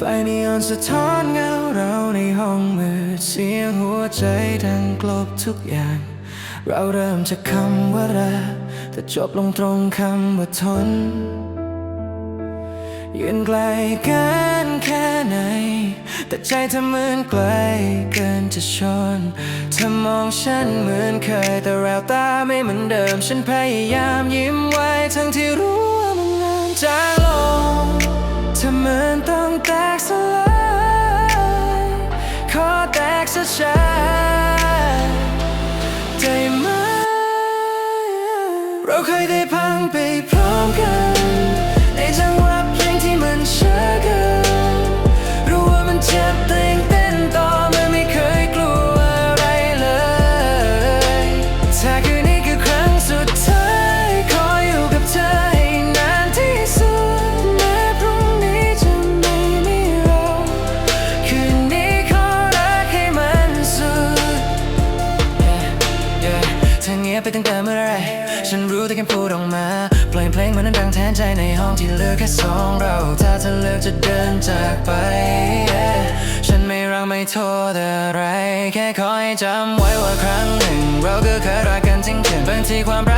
ไฟนีออนสะท้อนเงาเราในห้องมืดเสียงหัวใจดังกลบทุกอย่าง เราเริ่มจากคำว่ารักแต่จบลงตรงคำว่าทน ยืนไกลกันแค่ไหน แต่ใจเธอเหมือนไกลเกินจะชนเธอมองฉันเหมือนเคยแต่แววตาไม่เหมือนเดิมฉันพยายามย เหมือนต้องแตกสลายขอแตกสักชาได้ไหมเราเคยได้พังไปพร้อมกัน ไปตั้งแต่เมื่อไร ฉันรู้แต่แค่พูดออกมาปล่อยเพลงมันนั้นดังแทนใจในห้องที่เหลือแค่สองเรา ถ้าเธอเลือกจะเดินจากไป Yeah ฉันไม่รังไม่โทษอะไร แค่ขอให้จำไว้ว่าครั้งหนึ่ง เราก็เคยรักกันจริงๆบางทีความรัก